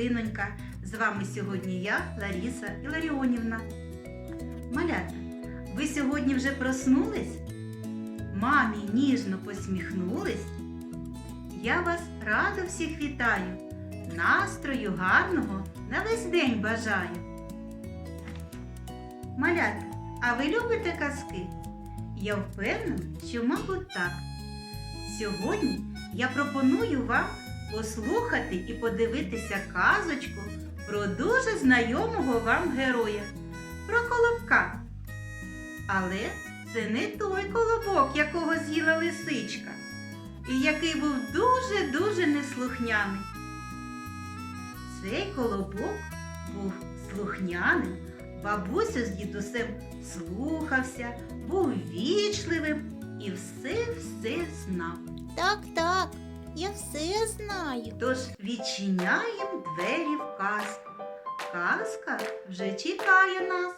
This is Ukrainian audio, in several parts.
Галинонька. З вами сьогодні я, Ларіса Іларіонівна. Малята, ви сьогодні вже проснулись? Мамі ніжно посміхнулись? Я вас радо всіх вітаю. Настрою гарного на весь день бажаю. Малята, а ви любите казки? Я впевнена, що, мабуть, так. Сьогодні я пропоную вам послухати і подивитися казочку про дуже знайомого вам героя, про колобка. Але це не той колобок, якого з'їла лисичка, і який був дуже-дуже неслухняний. Цей колобок був слухняним, бабусю з дідусем слухався, був вічливим і все-все знав. Так, так, я все знаю. Тож відчиняємо двері в казку. Казка вже чекає нас.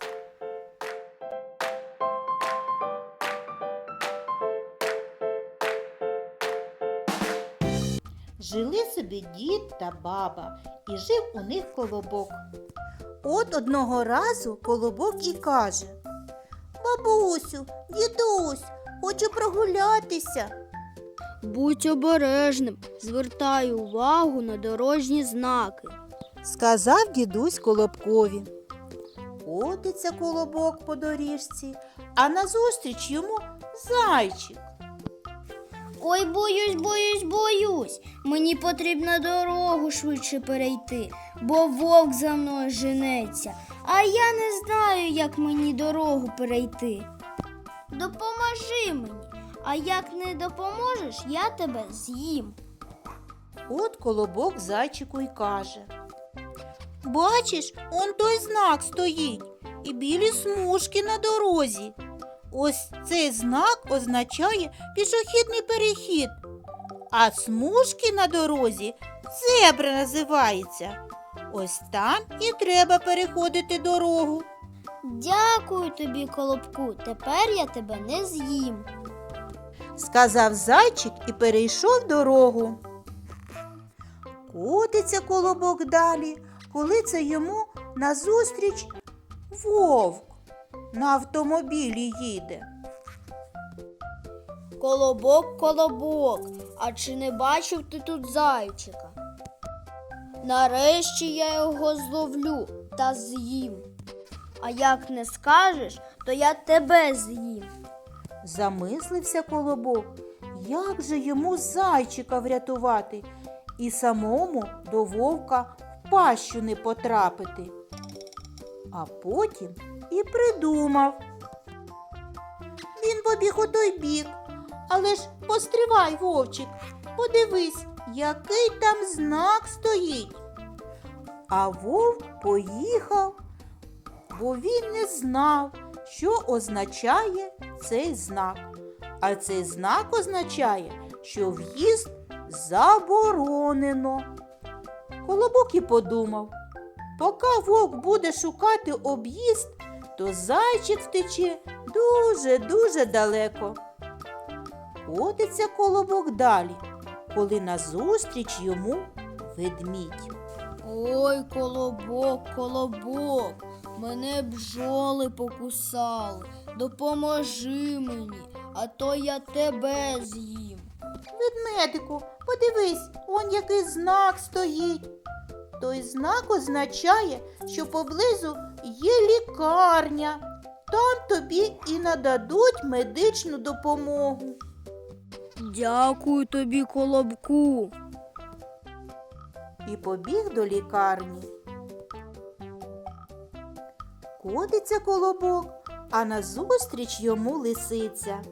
Жили собі дід та баба, і жив у них колобок. От одного разу колобок і каже Бабусю, дідусь, хочу прогулятися. Будь обережним, звертай увагу на дорожні знаки. сказав дідусь колобкові. Котиться колобок по доріжці, а назустріч йому зайчик. Ой, боюсь, боюсь, боюсь. Мені потрібно дорогу швидше перейти, бо вовк за мною женеться, а я не знаю, як мені дорогу перейти. Допоможи мені, а як не допоможеш, я тебе з'їм. От колобок зайчику й каже. Бачиш, он той знак стоїть і білі смужки на дорозі. Ось цей знак означає пішохідний перехід, а смужки на дорозі зебра називається. Ось там і треба переходити дорогу. Дякую тобі, колобку. Тепер я тебе не з'їм. Сказав зайчик і перейшов дорогу. Котиться колобок далі, коли це йому назустріч вовк на автомобілі їде. Колобок, колобок, а чи не бачив ти тут зайчика? Нарешті я його зловлю та з'їм. А як не скажеш, то я тебе з'їм. Замислився колобок, як же йому зайчика врятувати і самому до вовка в пащу не потрапити. А потім і придумав. Він побіг у той бік, але ж постривай, вовчик, подивись, який там знак стоїть. А вовк поїхав, бо він не знав, що означає цей знак. А цей знак означає, що в'їзд заборонено. Колобок і подумав, поки вовк буде шукати об'їзд, то зайчик втече дуже-дуже далеко. Котиться колобок далі, коли назустріч йому ведмідь. Ой, колобок, колобок, мене бджоли покусали. Допоможи мені, а то я тебе з'їм. Ведмедику, подивись, он який знак стоїть. Той знак означає, що поблизу є лікарня. Там тобі і нададуть медичну допомогу. Дякую тобі, колобку. І побіг до лікарні. Котиться колобок, а назустріч йому лисиця.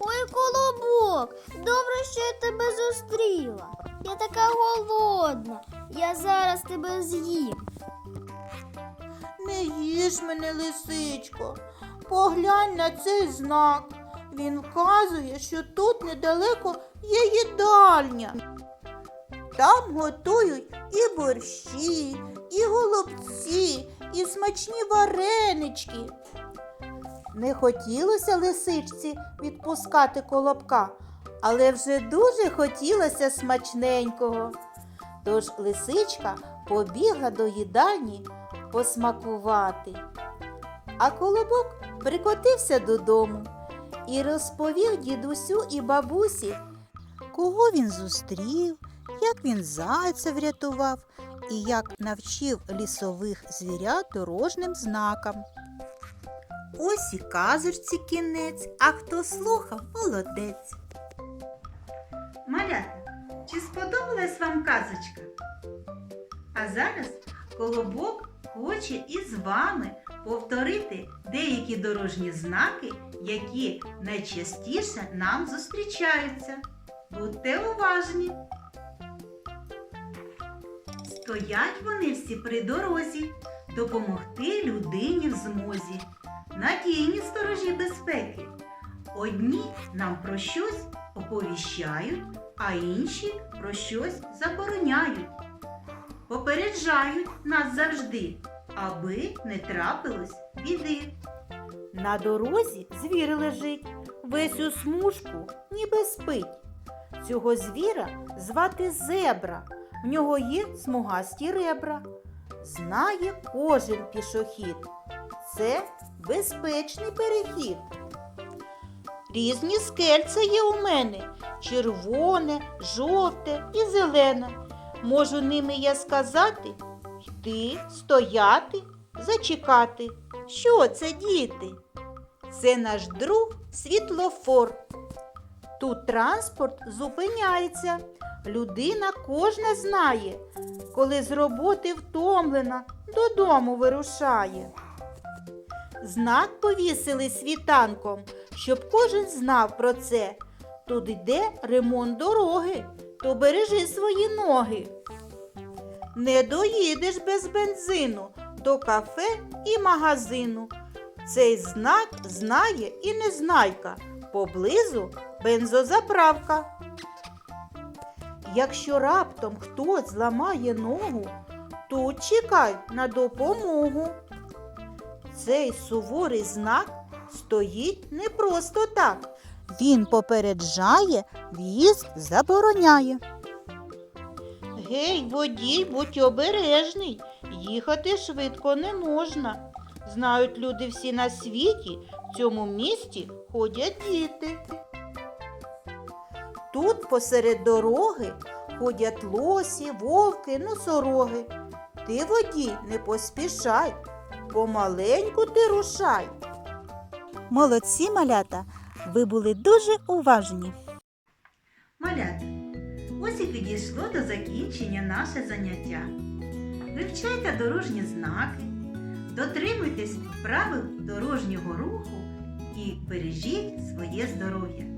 Ой, колобок, добре, що я тебе зустріла. Я така голодна. Я зараз тебе з'їм. Не їж мене, лисичко. Поглянь на цей знак. Він вказує, що тут недалеко є їдальня. Там готують і борщі, і голубці, і смачні варенички. Не хотілося лисичці відпускати колобка, але вже дуже хотілося смачненького. Тож лисичка побігла до їдальні посмакувати. А колобок прикотився додому і розповів дідусю і бабусі, кого він зустрів, як він зайця врятував і як навчив лісових звірят дорожним знакам. Ось і казочці кінець, а хто слухав, молодець. Малята, чи сподобалась вам казочка? А зараз колобок хоче із вами повторити деякі дорожні знаки, які найчастіше нам зустрічаються. Будьте Стоять вони всі при дорозі, допомогти людині в змозі. Надійні сторожі безпеки. Одні нам про щось оповіщають, а інші про щось забороняють. Попереджають нас завжди, аби не трапилось біди. На дорозі звір лежить, весь у смужку, ніби спить. Цього звіра звати зебра, в нього є смугасті ребра. Знає кожен пішохід. Це безпечний перехід. Різні скельця є у мене червоне, жовте і зелене. Можу ними я сказати йти, стояти, зачекати. Що це, діти? Це наш друг світлофор. Тут транспорт зупиняється. Людина кожна знає, коли з роботи втомлена, додому вирушає. Знак повісили світанком, щоб кожен знав про це. Тут йде ремонт дороги, то бережи свої ноги. Не доїдеш без бензину до кафе і магазину. Цей знак знає і незнайка. Поблизу бензозаправка. Якщо раптом хтось зламає ногу, тут чекай на допомогу. Цей суворий знак стоїть не просто так. Він попереджає, в'їзд забороняє. Гей, водій, будь обережний, їхати швидко не можна. Знають люди всі на світі, в цьому місті ходять діти. Тут посеред дороги ходять лосі, вовки, носороги. Ти водій, не поспішай, помаленьку ти рушай. Молодці, малята, ви були дуже уважні. Малята, ось і підійшло до закінчення наше заняття. Вивчайте дорожні знаки, дотримуйтесь правил дорожнього руху і бережіть своє здоров'я.